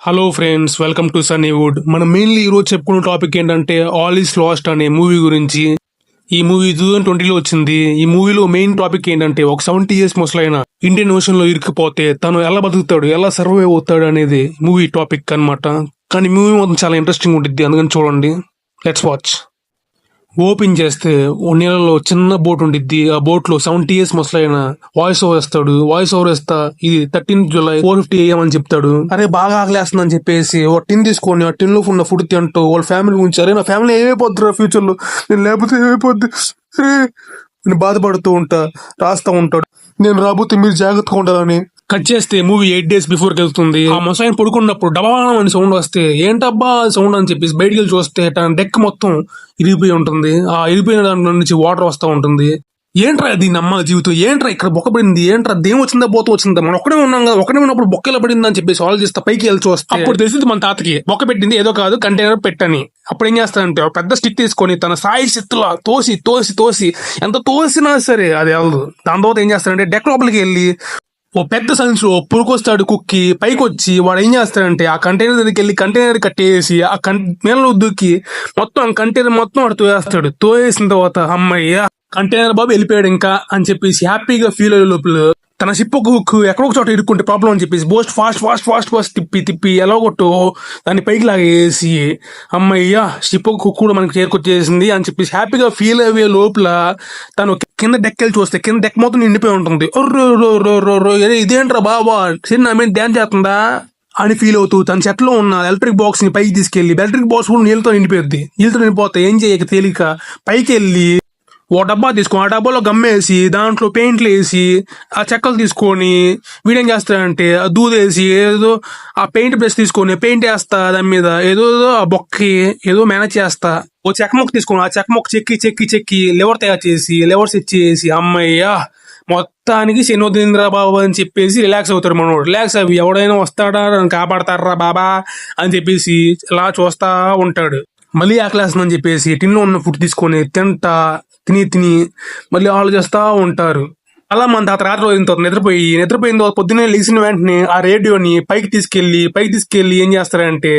Hello friends welcome to Sunnywood మనం mainly ఈ రోజు చెప్పుకున్న టాపిక్ ఏంటంటే ఆల్ ఈస్ లాస్ట్ అనే మూవీ గురించి. ఈ మూవీ టూ థౌసండ్ ట్వంటీలో వచ్చింది. ఈ మూవీలో మెయిన్ టాపిక్ ఏంటంటే ఒక సెవెంటీ ఇయర్స్ ముసలైన ఇండియన్ ఓషన్లో ఇరికిపోతే తను ఎలా బతుకుతాడు ఎలా సర్వైవ్ అవుతాడు అనేది మూవీ టాపిక్ అన్నమాట. కానీ మూవీ మొత్తం చాలా ఇంట్రెస్టింగ్ ఉంటుంది అందుకని చూడండి. లెట్స్ వాచ్ ఓపెన్ చేస్తే ఓ నీళ్ళలో చిన్న బోట్ ఉండిద్ది. ఆ బోట్లో సెవెంటీ ఇయర్స్ ముసలైన వాయిస్ ఓవర్ వేస్తాడు వాయిస్ ఓవర్ వేస్తా ఇది thirteen July four fifty AM అని చెప్తాడు. అరే బాగా ఆకలేస్తుంది అని చెప్పేసి ఒక టిన్ తీసుకొని ఆ టిన్లో ఉన్న ఫుడ్ తింటూ వాళ్ళ ఫ్యామిలీ గురించి అరే నా ఫ్యామిలీ ఏమైపోద్ది ఫ్యూచర్లో? నేను లేకపోతే ఏమైపోద్ది? అరే నేను బాధపడుతూ ఉంటా రాస్తా ఉంటాడు. నేను రాబోతే మీరు జాగ్రత్తగా ఉండాలని కట్ చేస్తే మూవీ ఎయిట్ డేస్ బిఫోర్ వెళ్తుంది ఆ మొసాయిన్ పడుకున్నప్పుడు డబానం అని సౌండ్ వస్తే ఏంటబ్బా సౌండ్ అని చెప్పేసి బయటికి వెళ్ళి చూస్తే తన డెక్ మొత్తం ఇరిగిపోయి ఉంటుంది. ఆ ఇరిగిపోయిన దాంట్లో నుంచి వాటర్ వస్తూ ఉంటుంది. ఏంట్రా దీని అమ్మ జీవితం? ఏంట్రా ఇక్కడ బొక్క పడింది? ఏంట్రా దేం వచ్చిందా పోతూ వచ్చిందా? మనం ఒకడే ఉన్నాం కదా ఒక్కడే ఉన్నప్పుడు బొక్క ఎలా పడింది అని చెప్పేసి ఆలోచిస్తే పైకి వెళ్ళి చూస్తే. అప్పుడు తెలిసింది మన తాతకి బొక్క పెట్టింది ఏదో కాదు కంటైనర్ పెట్టని. అప్పుడు ఏం చేస్తానంటే ఒక పెద్ద స్టిక్ తీసుకొని తన సాయి శక్తులా తోసి తోసి తోసి ఎంత తోసినా సరే అది వెళ్ళదు. దాని తర్వాత ఏం చేస్తానంటే డెక్ లోపలికి వెళ్ళి ఓ పెద్ద సంచులో పురుకొస్తాడు కుక్కి పైకి వచ్చి వాడు ఏం చేస్తాడంటే ఆ కంటైనర్ దగ్గరికి వెళ్ళి కంటైనర్ కట్టేసి ఆ కం నీళ్ళలో దూకి మొత్తం ఆ కంటైనర్ మొత్తం వాడు తోయేస్తాడు. తోయేసిన తర్వాత అమ్మయ్య కంటైనర్ బాబు వెళ్ళిపోయాడు ఇంకా అని చెప్పేసి హ్యాపీగా ఫీల్ అయ్యే లోపల తన సిప్పకు ఒక ఎక్కడో ఒక చోట ఇరుక్కుంటే ప్రాబ్లం అని చెప్పేసి బోస్ట్ ఫాస్ట్ ఫాస్ట్ ఫాస్ట్ ఫాస్ట్ తిప్పి తిప్పి ఎలా దాన్ని పైకి లాగేసి అమ్మయ్య సిప్పకు హుక్ కూడా మనకి చేరుకొచ్చేసింది అని చెప్పేసి హ్యాపీగా ఫీల్ అయ్యే లోపల తను కింద డెక్ చూస్తే కింద డెక్ మొత్తం నిండిపోయి ఉంటుంది. ఒర్రో రో రో రో రో ఇదేంట్రా బాబా చిన్న మీద డ్యాన్స్ చేస్తుందా? అని ఫీల్ అవుతూ తన చెట్లో ఉన్న ఎలక్ట్రిక్ బాక్స్ని పైకి తీసుకెళ్ళి ఎలక్ట్రిక్ బాక్స్ కూడా నీళ్ళతో నిండిపోద్ది నీళ్ళతో నిండిపోతే ఏం చేయక తేలిక? పైకి వెళ్ళి ఓ డబ్బా తీసుకొని ఆ డబ్బాలో గమ్మేసి దాంట్లో పెయింట్లు వేసి ఆ చెక్కలు తీసుకొని వీడేం చేస్తాడంటే ఆ దూదేసి ఏదో ఆ పెయింట్ బ్రష్ తీసుకొని పెయింట్ వేస్తా దాని మీద ఏదో ఏదో ఆ బొక్కి ఏదో మేనేజ్ చేస్తా. ఓ చెక్క మొక్క తీసుకొని ఆ చెక్క మొక్క చెక్కి చెక్కి చెక్కి లెవర్ తయారు చేసి లెవర్స్ ఇచ్చేసి అమ్మయ్యా మొత్తానికి శనోదేంద్ర బాబు అని చెప్పేసి రిలాక్స్ అవుతాడు మనోడు. రిలాక్స్ అవి ఎవడైనా వస్తాడా నన్ను కాపాడతారా బాబా అని చెప్పేసి ఇలా చూస్తా ఉంటాడు. మళ్ళీ ఆకలేస్తుందని చెప్పేసి టిన్లో ఉన్న ఫుడ్ తీసుకొని తింటా. తిని తిని మళ్ళీ ఆలోచిస్తా ఉంటారు. అలా మన తాత రాత్రి రోజు తర్వాత నిద్రపోయి నిద్రపోయిన తర్వాత పొద్దున్నే లేచిన వెంటనే ఆ రేడియోని పైకి తీసుకెళ్ళి పైకి తీసుకెళ్ళి ఏం చేస్తారంటే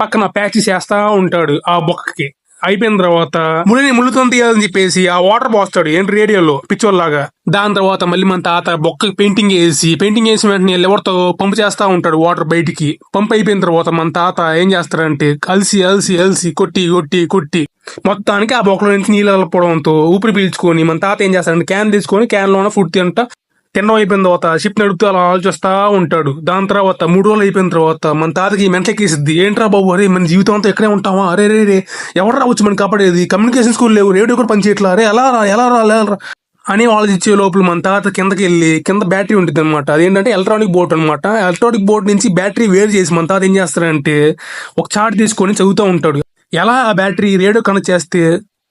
పక్కన ప్యాచ్ చేస్తా ఉంటాడు ఆ బొక్కకి. అయిపోయిన తర్వాత ముళ్ళని ముళ్ళుతో తీయాలని చెప్పేసి ఆ వాటర్ పోస్తాడు ఏంటి రేడియోలో పిచ్చోల్లాగా దాని తర్వాత మళ్ళీ మన తాత బొక్క పెయింటింగ్ వేసి పెయింటింగ్ వేసిన వెంటనే లెవర్తో పంపు చేస్తా ఉంటాడు వాటర్ బయటికి. పంప్ అయిపోయిన తర్వాత మన తాత ఏం చేస్తారంటే కలిసి అలసి అలసి కొట్టి కొట్టి కొట్టి మొత్తానికి ఆ బొక్కలో నుంచి నీళ్ళు వెళ్ళకపోవడంతో ఊపిరి పీల్చుకొని మన తాత ఏం చేస్తాడంటే క్యాన్ తీసుకొని క్యాన్ లోన ఫుడ్ తింట తినడం అయిపోయిన తర్వాత షిప్ నడుపుతూ అలా ఆలోచిస్తా ఉంటాడు. దాని తర్వాత మూడు రోజులు అయిపోయిన తర్వాత మన తాతకి మెంటకెక్కిసిద్ది ఏంట్రా బాబు అరే మన జీవితం అంతా ఇక్కడే ఉంటామా అరే రే రే ఎవరు రావచ్చు మనం కాపాడేది? కమ్యూనికేషన్ స్కూల్ లేవు రేడియో కూడా పనిచేయట్లా? అరే ఎలా రా ఎలా రా ఎలా రా? అని ఆలోచించే లోపల మన తాత కిందకి వెళ్ళి కింద బ్యాటరీ ఉంటుంది అనమాట అదేంటంటే ఎలక్ట్రానిక్ బోర్డ్ అనమాట ఎలక్ట్రానిక్ బోర్డ్ నుంచి బ్యాటరీ వేరు చేసి మన తాత ఏం చేస్తారంటే ఒక చార్ట్ తీసుకొని చదువుతూ ఉంటాడు. ఎలా ఆ బ్యాటరీ రేడియో కనెక్ట్ చేస్తే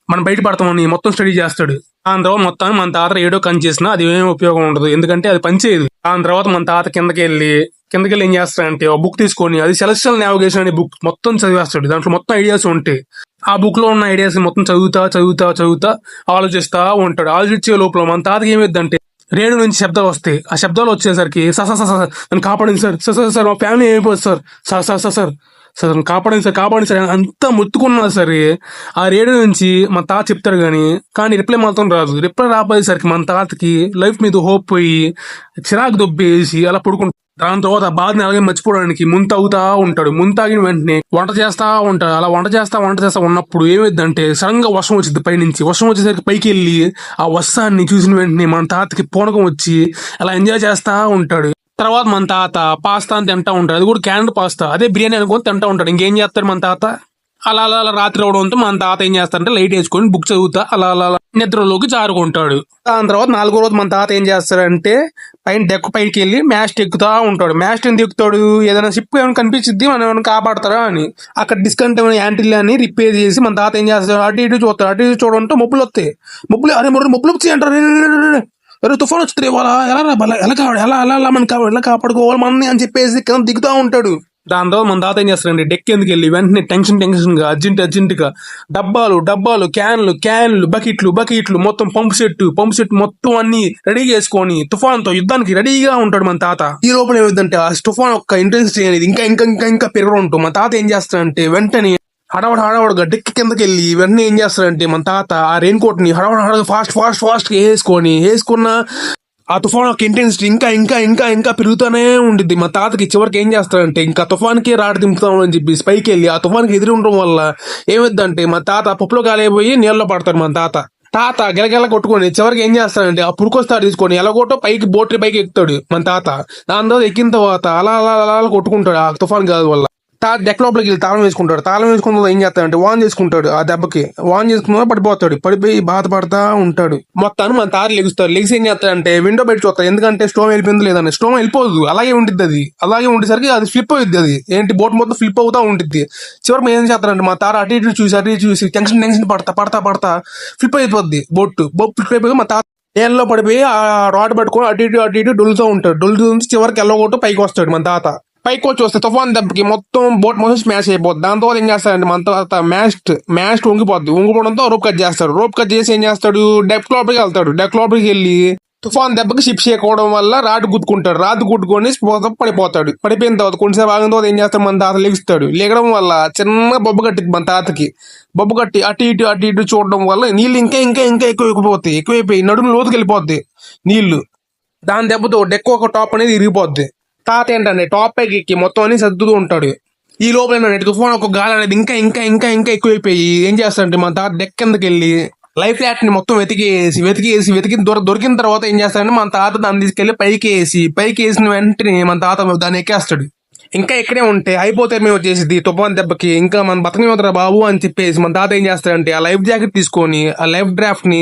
మనం బయటపడతామని మొత్తం స్టడీ చేస్తాడు దాని తర్వాత మొత్తం మన తాత రేడియో కనెక్ట్ చేసినా అది ఏమి ఉపయోగం ఉండదు ఎందుకంటే అది పనిచేయదు దాని తర్వాత మన తాత కిందకి వెళ్ళి కిందకి వెళ్ళి ఏం చేస్తాడంటే ఒక బుక్ తీసుకొని అది సెలెస్టియల్ నావిగేషన్ అనే బుక్ మొత్తం చదివేస్తాడు దాంట్లో మొత్తం ఐడియాస్ ఉంటాయి ఆ బుక్లో ఉన్న ఐడియాస్ మొత్తం చదువుతా చదువుతా చదువుతా ఆలోచిస్తా ఉంటాడు ఆలోచించే లోపల మన తాతకి ఏమైందంటే రేడియో నుంచి శబ్దాలు వస్తాయి ఆ శబ్దాలు వచ్చేసరికి సార్ సార్ సార్ నన్ను కాపాడింది సార్ సార్ సార్ సార్ మా ఫ్యామిలీ అయిపోతుంది sir sir sir sir sir sir నన్ను కాపాడండి సార్ కాపాడండి సార్ అంతా ముత్తుకున్నా సరే ఆ రేడియో నుంచి మన తాత చెప్తారు కానీ కానీ రిప్లై మాత్రం రాదు. రిప్లై రాపోయేసరికి మన తాతకి లైఫ్ మీద హోప్ పోయి చిరాకు దొబ్బేసి అలా పడుకుంటాడు దాని తర్వాత ఆ బాధని అలాగే మర్చిపోవడానికి ముంతాగుతా ఉంటాడు. ముంతాగిన వెంటనే వంట చేస్తా ఉంటాడు. అలా వంట చేస్తా వంట చేస్తా ఉన్నప్పుడు ఏమైందంటే సడన్గా వర్షం వచ్చింది పైనుంచి. వర్షం వచ్చేసరికి పైకి వెళ్ళి ఆ వర్షాన్ని చూసిన వెంటనే మన తాతకి పూనకం వచ్చి అలా ఎంజాయ్ చేస్తా ఉంటాడు. తర్వాత మన తాత పాస్తా అని తింటా ఉంటాడు. అది కూడా క్యాన్ పాస్తా అదే బిర్యానీ అనుకొని తింటా ఉంటాడు. ఇంకేం చేస్తారు మన తాత? అలా అలా అలా రాత్రి అవడంతో మన తాత ఏం చేస్తారంటే లైట్ వేసుకొని బుక్ చదువుతా అలా అలా నిద్రలోకి జారుకుంటాడు. దాని తర్వాత నాలుగో రోజు మన తాత ఏం చేస్తారంటే పైన డెక్ పైకి వెళ్ళి మ్యాస్ట్ ఎక్కుతా ఉంటాడు. మ్యాస్ట్ ఎందుకు ఎక్కుతాడు? ఏదైనా షిప్ ఏమైనా కనిపించింది మనం ఏమైనా కాపాడతారా అని. అక్కడ డిస్కౌంట్ ఏమైనా యాంటిల్ అని రిపేర్ చేసి మన తాత ఏం చేస్తాడు? అటు ఇటు చూస్తాడు. అటు ఇటు చూడడంతో మొప్పులు వస్తాయి. మొప్పులు అరే మొదలు మొప్పులు వచ్చాయి అంటారు రే, తుఫాన్ వచ్చి వాళ్ళ ఎలా రా ఎలా కావాలి ఎలా ఎలా ఎలా మనం కావాలి ఎలా కాపాడుకోవాలి మనని అని చెప్పేసి కింద దిగుతా ఉంటాడు. దాని తర్వాత మన తాత ఏం చేస్తారండి డెక్ ఎందుకు వెళ్ళి వెంటనే టెన్షన్ టెన్షన్గా అర్జెంట్ అర్జెంట్గా డబ్బాలు డబ్బాలు క్యాన్లు క్యాన్లు బకెట్లు బకెట్లు మొత్తం పంప్ సెట్ పంప్ సెట్ మొత్తం అన్ని రెడీ చేసుకొని తుఫాన్తో యుద్ధానికి రెడీగా ఉంటాడు మన తాత. ఈ లోపల ఏమిటంటే ఆ తుఫాన్ యొక్క ఇంటెన్సిటీ అనేది ఇంకా ఇంకా ఇంకా ఇంకా పెరగడం మన తాత ఏం చేస్తాడంటే వెంటనే హడావడ హడావడగా డెక్ కిందకి వెళ్ళి ఇవన్నీ ఏం చేస్తారంటే మన తాత ఆ రెయిన్ కోట్ని హడావడ హడావడ ఫాస్ట్ ఫాస్ట్ ఫాస్ట్ వేసుకొని వేసుకున్న ఆ తుఫాన్ యొక్క ఇంటెన్సిటీ ఇంకా ఇంకా ఇంకా ఇంకా పెరుగుతూనే ఉండిద్ది. మా తాతకి చివరికి ఏం చేస్తాడంటే ఇంకా తుఫాన్కి రాడ దింపుతాం అని చెప్పి పైకి వెళ్ళి ఆ తుఫాన్కి ఎదురు ఉండడం వల్ల ఏమైందంటే మా తాత పప్పులో కాలేపోయి నీళ్ళలో పడతాడు మన తాత. తాత గెలగెల కొట్టుకొని చివరికి ఏం చేస్తాడంటే ఆ పురుకొస్తాడు తీసుకొని ఎలాగోటో పైకి బోట్రి పైకి ఎక్కుతాడు మన తాత. దాని తర్వాత ఎక్కిన తర్వాత అలా అలా అలా అలా కొట్టుకుంటాడు ఆ తుఫాన్ గాలి వల్ల. తా డెక్ లోపలికి వెళ్ళి తాళం వేసుకుంటాడు. తాళం వేసుకున్న ఏం చేస్తాడంటే వాన్ చేసుకుంటాడు ఆ దెబ్బకి. వాన్ చేసుకున్న పడిపోతాడు. పడిపోయి బాధపడతా ఉంటాడు. మొత్తాన్ని మన తారు లెగుస్తారు లెగిసి ఏం చేస్తాడంటే విండో బయట చూస్తారు ఎందుకంటే స్టోమ్ వెళ్ళిపోయింది లేదని స్టోమ్ వెళ్ళిపోదు. అలాగే ఉంటుంది అది. అలాగే ఉండేసరికి అది ఫ్లిప్ అవుతుంది అది. ఏంటి బోట్ మొత్తం ఫ్లిప్ అవుతా ఉంటుంది చివరికి ఏం చేస్తారంటే మా తార అటు ఇటు చూసి అటు ఇటు చూసి టెన్షన్ టెన్షన్ పడతా పడతా పడతా ఫ్లిప్ అయిపోద్ది బోట్ బోట్ ఫ్లిప్ అయిపోయి మా తాత నేలలో పడిపోయి ఆ రాడ్ పట్టుకొని అటు ఇటు అటు ఇటు డొలుతూ ఉంటాడు. డొలుతూ ఉంచి చివరికి ఎల్లగొట్టు పైకి వస్తాడు మన తాత. పైకి వచ్చి వస్తే తుఫాన్ దెబ్బకి మొత్తం బోట్ మొత్తం స్మాష్ అయిపోద్ది. దాంతో ఏం చేస్తారంటే మన తర్వాత మ్యాస్ట్ మ్యాస్ట్ ఉంగిపోద్ది. ఉంగిపోవడంతో రోప్ కట్ చేస్తాడు. రోప్ కట్ చేసి ఏం చేస్తాడు? డెక్ లోపలికి వెళ్తాడు. డెక్ లోపలికి వెళ్ళి తుఫాన్ దెబ్బకి షిప్ చేయకపోవడం వల్ల రాడ్ గుద్దుకుంటాడు. రాతి గుద్దుకొని పడిపోతాడు. పడిపోయిన తర్వాత కొంచెంసేపు ఆగిన తర్వాత ఏం చేస్తాడు? మన తాత లెగుస్తాడు. లెగడం వల్ల చిన్న బొబ్బు కట్టింది మన తాతకి. బొబ్బు కట్టి అటు ఇటు అటు ఇటు చూడడం వల్ల నీళ్ళు ఇంకా ఇంకా ఇంకా ఎక్కువ ఎక్కువైపోతాయి. ఎక్కువైపోయి నడుము లోతుకి వెళ్ళిపోద్ది నీళ్ళు దాని దెబ్బతో డెక్ ఒక టాప్ అనేది ఇరిగిపోద్ది. తాత ఏంటంటే టాప్ పైకి ఎక్కి మొత్తం అన్ని సర్దుతూ ఉంటాడు. ఈ లోపల ఏంటంటే తుఫాన్ ఒక గాలి అనేది ఇంకా ఇంకా ఇంకా ఇంకా ఎక్కువైపోయి ఏం చేస్తాడంటే మన తాత డెక్ కిందకి వెళ్ళి లైఫ్ ఫ్లాట్ని మొత్తం వెతికేసి వెతికేసి వెతికి దొర దొరికిన తర్వాత ఏం చేస్తాడంటే మన తాత దాన్ని తీసుకెళ్ళి పైకి వేసి పైకి వేసిన వెంటనే మన తాత దాన్ని ఎక్కేస్తాడు. ఇంకా ఇక్కడే ఉంటే అయిపోతే మేము వచ్చేసి తుఫాన్ దెబ్బకి ఇంకా మన బతకమవుతారా బాబు అని చెప్పేసి మన తాత ఏం చేస్తాడంటే ఆ లైఫ్ జాకెట్ తీసుకొని ఆ లైఫ్ డ్రాఫ్ట్ని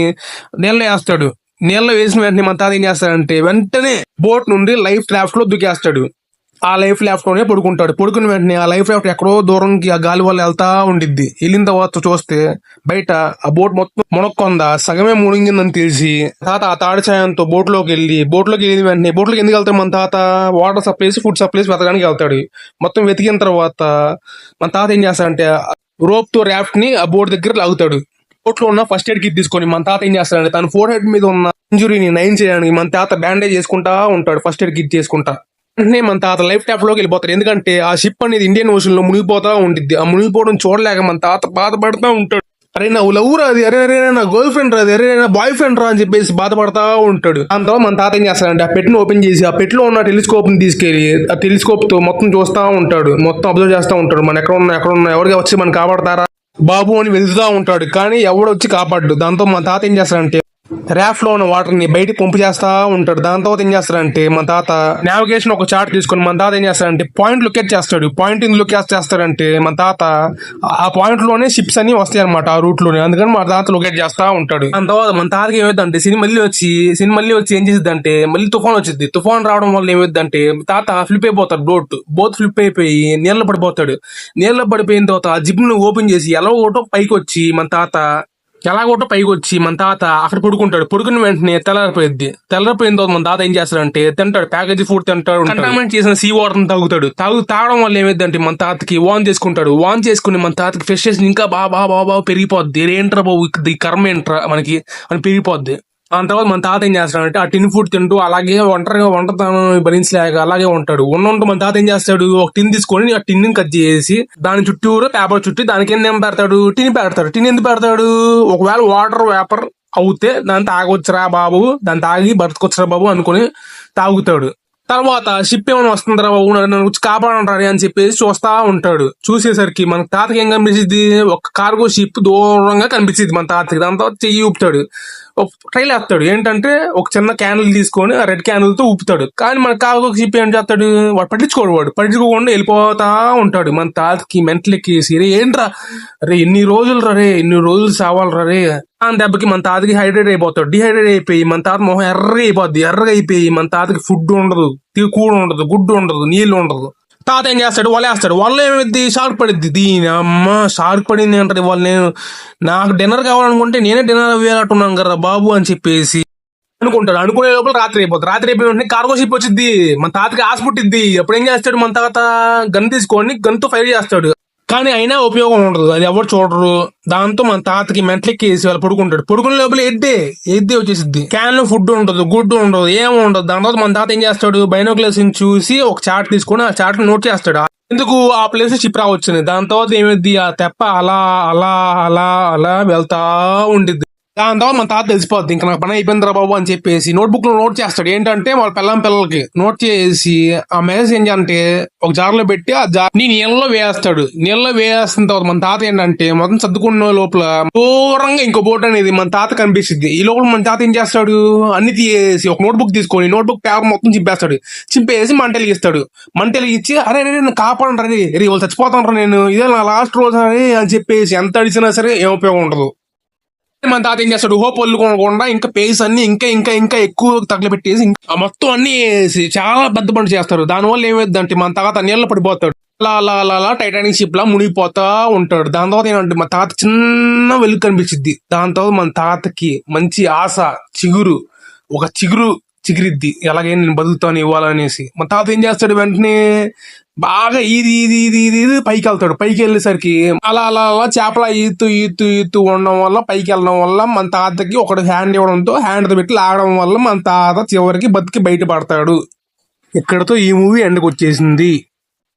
నీళ్ళలో వేస్తాడు నీళ్ళలో వేసిన వెంటనే మన తాత ఏం చేస్తాడంటే వెంటనే బోట్ నుండి లైఫ్ డ్రాఫ్ట్లో దుకేస్తాడు. ఆ లైఫ్ ల్యాఫ్ట్లోనే పడుకుంటాడు. పడుకున్న వెంటనే ఆ లైఫ్ ల్యాఫ్ట్ ఎక్కడో దూరంకి ఆ గాలి వల్ల వెళ్తా ఉండిద్ది. వెళ్ళిన తర్వాత చూస్తే బయట ఆ బోట్ మొత్తం మునక్కొంద సగమే మునిగిందని తెలిసి తాత ఆ తాడి సాయంతో బోట్లోకి వెళ్ళి బోట్లోకి వెళ్ళిన వెంటనే బోట్లోకి ఎందుకు వెళ్తాడు మన తాత? వాటర్ సప్లైస్ ఫుడ్ సప్లైస్ వెతకడానికి వెళ్తాడు. మొత్తం వెతికిన తర్వాత మన తాత ఏం చేస్తాడంటే రోప్తో ర్యాఫ్ట్ని ఆ బోట్ దగ్గర లాగుతాడు. కోర్ట్లో ఉన్న ఫస్ట్ ఎయిడ్ కిట్ తీసుకొని మన తాత ఏం చేస్తాడంటే తన ఫోర్ హెడ్ మీద ఉన్న ఇంజురీని నయం చేయడానికి మన తాత బ్యాండేజ్ చేసుకుంటా ఉంటాడు ఫస్ట్ ఎయిడ్ కిట్ చేసుకుంటా. వెంటనే మన తాత లైఫ్ ట్యాప్లోకి వెళ్ళిపోతారు ఎందుకంటే ఆ షిప్ అనేది ఇండియన్ ఓషన్లో మునిగిపోతా ఉంటుంది ఆ మునిగిపోవడం చూడలేక మన తాత బాధపడతా ఉంటాడు. అరే నా లవ్ రాది అరే అరే నా గర్ల్ ఫ్రెండ్ రాది అరే నా బాయ్ ఫ్రెండ్ రా అని చెప్పేసి బాధపడతా ఉంటాడు. దాని మన తాత ఏం చేస్తాడంటే ఆ పెట్ను ఓపెన్ చేసి ఆ పెట్లో ఉన్న టెలిస్కోప్ని తీసుకెళ్ళి ఆ టెలిస్కోప్తో మొత్తం చూస్తా ఉంటాడు. మొత్తం అబ్జర్వ్ చేస్తా ఉంటాడు. మన ఎక్కడ ఉన్నా ఎక్కడ ఉన్నా ఎవరికి వచ్చి మనం కాపాడతారా? బాబు అని వెళ్తూ ఉంటాడు కానీ ఎవడు వచ్చి కాపాడు దాంతో మా తాత ఏం చేస్తాడంటే ర్యాఫ్లో ఉన్న వాటర్ని బయటికి పంపు చేస్తా ఉంటాడు. దాని తర్వాత ఏం చేస్తాడంటే మన తాత నావిగేషన్ ఒక చార్ట్ తీసుకొని మన తాత ఏం చేస్తాడంటే పాయింట్ లొకేట్ చేస్తాడు. పాయింట్ ఎందుకు చేస్తాడంటే మన తాత ఆ పాయింట్లోనే షిప్స్ అన్ని వస్తాయి అనమాట ఆ రూట్లోనే అందుకని మా తాత లొకేట్ చేస్తా ఉంటాడు. దాని తర్వాత మన తాతకి ఏమైందంటే సినిమా మళ్ళీ వచ్చి సినిమా మళ్ళీ వచ్చి ఏం చేసిద్దంటే మళ్ళీ తుఫాన్ వచ్చింది తుఫాన్ రావడం వల్ల ఏమైందంటే తాత ఫ్లిప్ అయిపోతాడు బోట్ బోట్ ఫ్లిప్ అయిపోయి నీళ్ళ పడిపోతాడు. నీళ్ళ పడిపోయిన తర్వాత జిప్ను ఓపెన్ చేసి ఎలా ఒకటో పైకి వచ్చి మన తాత ఎలాగోటో పైకి వచ్చి మన తాత అక్కడ పడుకుంటాడు. పడుకున్న వెంటనే తెల్లారిపోయింది తెల్లారిపోయిన తర్వాత మన తాత ఏం చేస్తాడంటే తింటాడు. ప్యాకేజీ ఫుడ్ తింటాడు కంటామెంట్ చేసిన సీ వాటర్ తాగుతాడు. తాగు తాగడం వల్ల ఏమైందంటే మన తాతకి వాన్ చేసుకుంటాడు. వాన్ చేసుకుని మన తాతకి ఫ్రెష్ ఇంకా బాగా బాగా బాగా బాగా పెరిగిపోద్ది. ఏంట్రా బాబు ఈ కర్మ ఏంట్రా మనకి అని పెరిగిపోద్ది. దాని తర్వాత మన తాత ఏం చేస్తాడంటే ఆ టిన్ ఫుడ్ తింటూ అలాగే ఒంటరిగా వంటతనం భరించలేక అలాగే ఉంటాడు. ఉన్న మన తాత ఏం చేస్తాడు ఒక టిన్ తీసుకొని ఆ టిన్ కట్ చేసి దాని చుట్టూరు పేపర్ చుట్టి దానికి ఏం పెడతాడు? టిన్ పెడతాడు. టిన్ ఎందుకు పెడతాడు? ఒకవేళ వాటర్ వేపర్ అవుతే దాన్ని తాగొచ్చురా బాబు దాన్ని తాగి బతకొచ్చురా బాబు అనుకుని తాగుతాడు. తర్వాత షిప్ ఏమైనా వస్తుందిరా బాబు నన్ను వచ్చి కాపాడంటారు అని చెప్పేసి చూస్తా ఉంటాడు. చూసేసరికి మన తాతకి ఏం కనిపించింది ఒక కార్గో షిప్ దూరంగా కనిపించింది మన తాతకి. దాని తర్వాత చెయ్యి ఊపుతాడు. ట్రైల్ వేస్తాడు. ఏంటంటే ఒక చిన్న క్యానల్ తీసుకొని ఆ రెడ్ క్యానల్తో ఊపుతాడు. కానీ మన కాకు షిప్ ఏం చేస్తాడు? వాడు పట్టించుకోడు వాడు. పట్టించుకోకుండా వెళ్ళిపోతా ఉంటాడు. మన తాతకి మెంటల్ సిరే ఏంట్రా? రే ఎన్ని రోజులు రే ఎన్ని రోజులు సావాలి రే ఆ దెబ్బకి మన తాతకి హైడ్రేట్ అయిపోతాడు. డిహైడ్రేట్ అయిపోయి మన తాత మొహం ఎర్ర అయిపోద్ది. ఎర్రగా అయిపోయి మన తాతకి ఫుడ్ ఉండదు. కూడు కూడ ఉండదు. గుడ్డు ఉండదు. నీళ్ళు ఉండదు. తాత ఏం చేస్తాడు? వలేస్తాడు వల్ల ఏమైంది షార్క్ పడిద్ది. దీని అమ్మ షార్క్ పడింది అంటారు వాళ్ళు నేను నాకు డిన్నర్ కావాలనుకుంటే నేనే డిన్నర్ వేయాలట్టున్నాను కదా బాబు అని చెప్పేసి అనుకుంటాడు. అనుకునే లోపల రాత్రి అయిపోతుంది రాత్రి అయిపోయిన వెంటనే కార్గో షిప్ వచ్చింది మన తాతకి ఆశ పుట్టిద్ది. అప్పుడు ఏం చేస్తాడు? మన తాత గన్ తీసుకొని గన్తో ఫైర్ చేస్తాడు. కానీ అయినా ఉపయోగం ఉండదు. అది ఎవరు చూడరు. దాంతో మన తాతకి మెంట్లెక్కి వేసి వాళ్ళు పడుకుంటాడు. పడుకునే లోపల ఎద్దే ఎద్దే వచ్చేసిద్ది. క్యాన్లో ఫుడ్ ఉండదు గుడ్డు ఉండదు ఏం ఉండదు. దాని తర్వాత మన తాత ఏం చేస్తాడు? బైనోక్లెస్ చూసి ఒక చార్ట్ తీసుకొని ఆ చార్ట్ నోట్ చేస్తాడు. ఎందుకు ఆ ప్లేస్ షిప్ రావచ్చింది దాని తర్వాత ఏమైంది ఆ తెప్ప అలా అలా అలా అలా వెళ్తా ఉండిద్ది. దాని తర్వాత మన తాత తెలిసిపోద్ది. ఇంకా నాకు పని అయిపోయిందిరా బాబు అని చెప్పేసి నోట్బుక్లో నోట్ చేస్తాడు. ఏంటంటే వాళ్ళ పిల్లం పిల్లలకి నోట్ చేసి ఆ మెసేజ్ ఏంటంటే ఒక జార్లో పెట్టి ఆ జార్ నీ నీళ్ళలో వేస్తాడు. నీళ్ళలో వేసిన తర్వాత మన తాత ఏంటంటే మొత్తం సర్దుకున్న లోపల దూరంగా ఇంకో బోట్ అనేది మన తాత కనిపిస్తుంది. ఈ లోపల మన తాత ఏం చేస్తాడు? అన్ని తీసి ఒక నోట్బుక్ తీసుకొని నోట్బుక్ పేపర్ మొత్తం చింపేస్తాడు. చింపేసి మంటలు ఇస్తాడు మంటలు ఇచ్చి అరే రే నేను కాపాడండి రే రే. వాళ్ళు చచ్చిపోతాను నేను. ఇదే నా లాస్ట్ రోజు అని చెప్పేసి ఎంత అడిచినా సరే ఏం ఉపయోగం ఉండదు. మన తాత ఏం చేస్తాడు? హోప్ వదులుకోకుండా ఇంకా పేస్ అన్ని ఇంకా ఇంకా ఇంకా ఎక్కువ తగలబెట్టేసి ఇంకా మొత్తం అన్ని వేసి చాలా పెద్ద పని చేస్తారు. దానివల్ల ఏమైందంటే మన తాత నీళ్ళలో పడిపోతాడు. అలా అలా అలా అలా టైటానిక్ షిప్ లా మునిగిపోతా ఉంటాడు. దాని తర్వాత ఏంటంటే మా తాత చిన్న వెలుగు కనిపించింది దాని తర్వాత మన తాతకి మంచి ఆశ చిగురు ఒక చిగురు చిగిరిద్ది ఎలాగైనా నేను బతుకుతాను ఇవ్వాలనేసి. మా తాత ఏం చేస్తాడు వెంటనే బాగా ఇది ఇది ఇది ఇది ఇది పైకి వెళ్తాడు పైకి వెళ్ళేసరికి అలా అలా అలా చేపల ఈతు ఈతు ఈతు ఉండడం వల్ల పైకి వెళ్ళడం వల్ల మన తాతకి ఒకటి హ్యాండ్ ఇవ్వడంతో హ్యాండ్తో పెట్టి లాగడం వల్ల మన తాత చివరికి బతికి బయటపడతాడు. ఇక్కడతో ఈ మూవీ ఎండకు వచ్చేసింది.